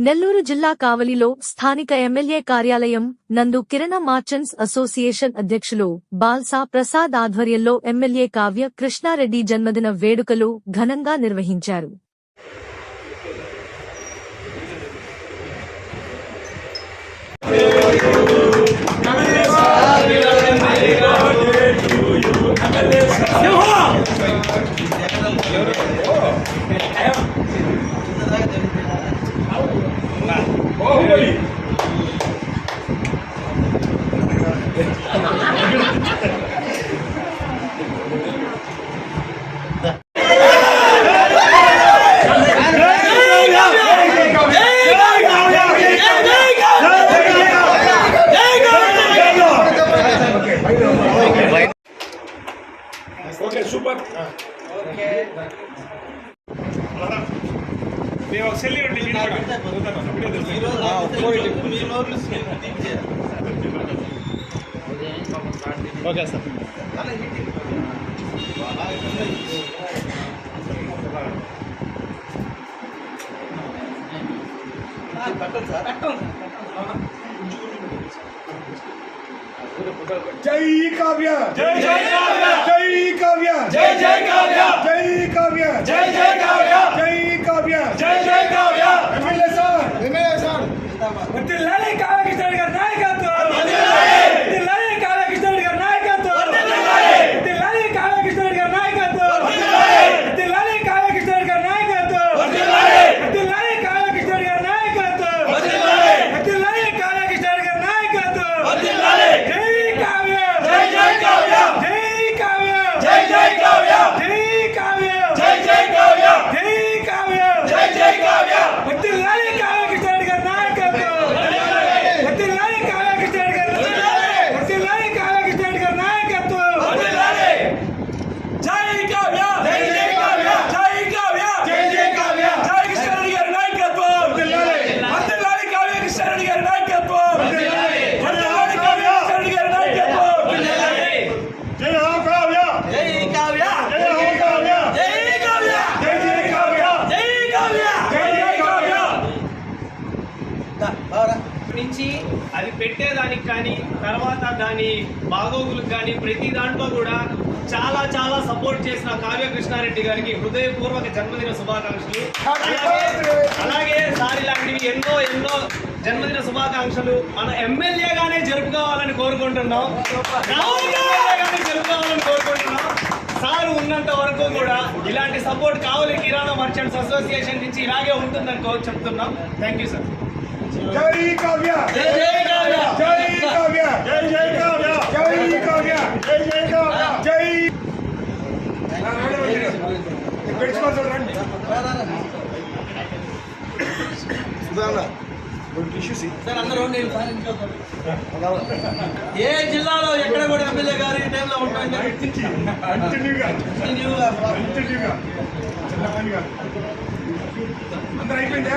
నెల్లూరు జిల్లా కావలిలో స్థానిక ఎమ్మెల్యే కార్యాలయం నందు కిరణ మార్చెంట్స్ అసోసియేషన్ అధ్యక్షులు బాల్సా ప్రసాద్ ఆధ్వర్యంలో ఎమ్మెల్యే కావ్య కృష్ణారెడ్డి జన్మదిన వేడుకలు ఘనంగా నిర్వహించారు Yeah. మేము ఒక సెల్లి ఉంటే నేను కూడా. ఇప్పుడే తెలుసు. ఓకే సార్ జై కావ్య జై జై కావ్య జై కావ్య జై జై కావ్య జై కావ్య జై జై కావ్య జై కావ్య జై జై Kavya MLA sir MLA sir వర్ధిల్లాలి కావ్య కృష్ణుడి గారి నాయకత్వం వర్ధిల్లాలి కావ్య కృష్ణుడి గారి నాయకత్వం వర్ధిల్లాలి కావ్య కృష్ణుడి గారి నాయకత్వం వర్ధిల్లాలి కావ్య కృష్ణుడి గారి నాయకత్వం వర్ధిల్లాలి కావ్య కృష్ణుడి గారి నాయకత్వం వర్ధిల్లాలి కావ్య కృష్ణుడి గారి నాయకత్వం జై కావ్య జై జై కావ్య జై కావ్య జై జై కావ్య జై కావ్య జై జై కావ్య జై కావ్య జై జై కావ్య వర్ధిల్లాలి కావ్య కృష్ణుడి గారి నాయకత్వం వర్ధిల్లాలి కావ్య కృష్ణుడి గారి వర్ధిల్లాలి కావ్య కృష్ణుడి గారి నాయకత్వం జై కావ్య జై జై కావ్య జై కావ్య జై జై కావ్య జై కృష్ణారెడ్డి గారి నాయకత్వం వర్ధిల్లాలి కావ్య కృష్ణారెడ్డి గారి నాయకత్వం వర్ధిల్లాలి కావ్య కృష్ణారెడ్డి గారి నాయకత్వం జై హో కావ్య జై కావ్య జై హో కావ్య జై కావ్య జై జై కావ్య జై కావ్య జై జై కావ్య నుంచి అది పెట్టేదానికి కానీ తర్వాత దాని బాగోగులకు కానీ ప్రతి దాంట్లో కూడా చాలా చాలా సపోర్ట్ చేసిన కావ్య కృష్ణారెడ్డి గారికి హృదయపూర్వక జన్మదిన శుభాకాంక్షలు. అలాగే సార్ ఇలాంటివి ఎన్నో ఎన్నో జన్మదిన శుభాకాంక్షలు మన ఎమ్మెల్యేగానే జరుపుకోవాలని కోరుకుంటున్నాం. జరుపుకోవాలని కోరుకుంటున్నాం. సార్ ఉన్నంత వరకు కూడా ఇలాంటి సపోర్ట్ కావాలి కిరాణా మర్చెంట్స్ అసోసియేషన్ నుంచి ఇలాగే ఉంటుందని చెప్తున్నాం. థ్యాంక్ యూ సార్ జై కావ్య! జై జై కావ్య! జై కావ్య! జై జై కావ్య! జై కావ్య! జై కావ్య! పెట్టుకోవాలి. ఏ జిల్లాలో ఎక్కడ కూడా ఎమ్మెల్యే గారు ఈ టైంలో ఉంటుంది అందరూ అయిపోయిందా?